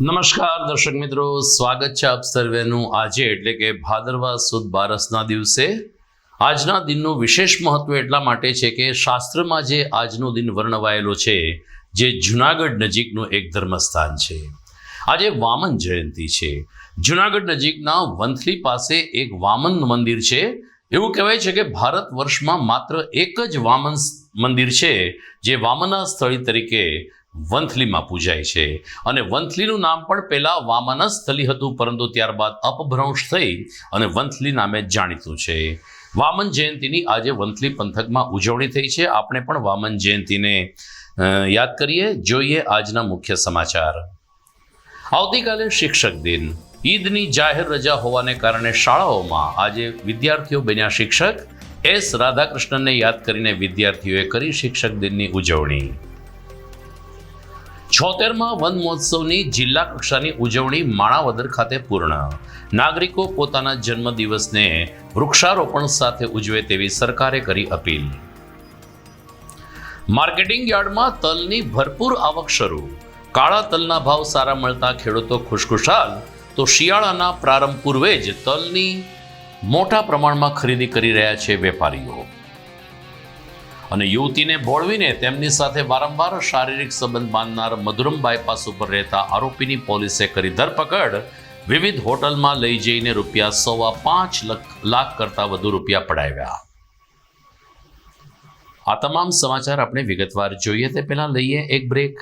નમસ્કાર, દર્શક મિત્રો. સ્વાગત છે આપ સર્વેનું આજે, એટલે કે ભાદરવા સુદ બારસના દિવસે. આજના દિનનું વિશેષ મહત્વ એટલા માટે છે કે શાસ્ત્રમાં જે આજનો દિન વર્ણવાયેલો છે, જે જુનાગઢ નજીકનું એક ધર્મસ્થાન છે. આજે વામન જયંતિ છે. જુનાગઢ નજીકના વંથલી પાસે એક વામન મંદિર છે. એવું કહેવાય છે કે ભારત વર્ષમાં માત્ર એક જ વામન મંદિર છે, જે વામના સ્થળી તરીકે વંથલીમાં પૂજાય છે. અને વંથલીનું નામ પણ પહેલાં વામનસ્થલી હતું, પરંતુ ત્યારબાદ અપભ્રંશ થઈ અને વંથલી નામે જાણીતું છે. વામન જયંતિની આજે વંથલી પંથકમાં ઉજવણી થઈ છે. આપણે પણ વામન જયંતિને યાદ કરીએ. જોઈએ આજના મુખ્ય સમાચાર. આવતીકાલે શિક્ષક દિન. ઈદની જાહેર રજા હોવાને કારણે શાળાઓમાં આજે વિદ્યાર્થીઓ બન્યા શિક્ષક. એસ રાધાકૃષ્ણનને યાદ કરીને વિદ્યાર્થીઓએ કરી શિક્ષક દિનની ઉજવણી. છોતેરમાં વન મહોત્સવની જિલ્લા કક્ષાની ઉજવણી માણાવદર ખાતે પૂર્ણ. નાગરિકો પોતાના જન્મદિવસને વૃક્ષારોપણ સાથે ઉજવે તેવી સરકારે કરી અપીલ. માર્કેટિંગ યાર્ડમાં તલની ભરપૂર આવક શરૂ. કાળા તલના ભાવ સારા મળતા ખેડૂતો ખુશખુશાલ. તો શિયાળાના પ્રારંભ પૂર્વે જ તલની મોટા પ્રમાણમાં ખરીદી કરી રહ્યા છે વેપારીઓ. અને યુવતીને ભોળવીને તેમની સાથે વારંવાર શારીરિક સંબંધ બાંધનાર મધુરમ બાયપાસ ઉપર રહેતા આરોપીની પોલીસે કરી ધરપકડ. વિવિધ હોટલમાં લઈ જઈને રૂપિયા સવા પાંચ લાખ કરતાં વધુ રૂપિયા પડાવ્યા. આ તમામ સમાચાર આપણે વિગતવાર જોઈએ તે પહેલાં લઈએ એક બ્રેક.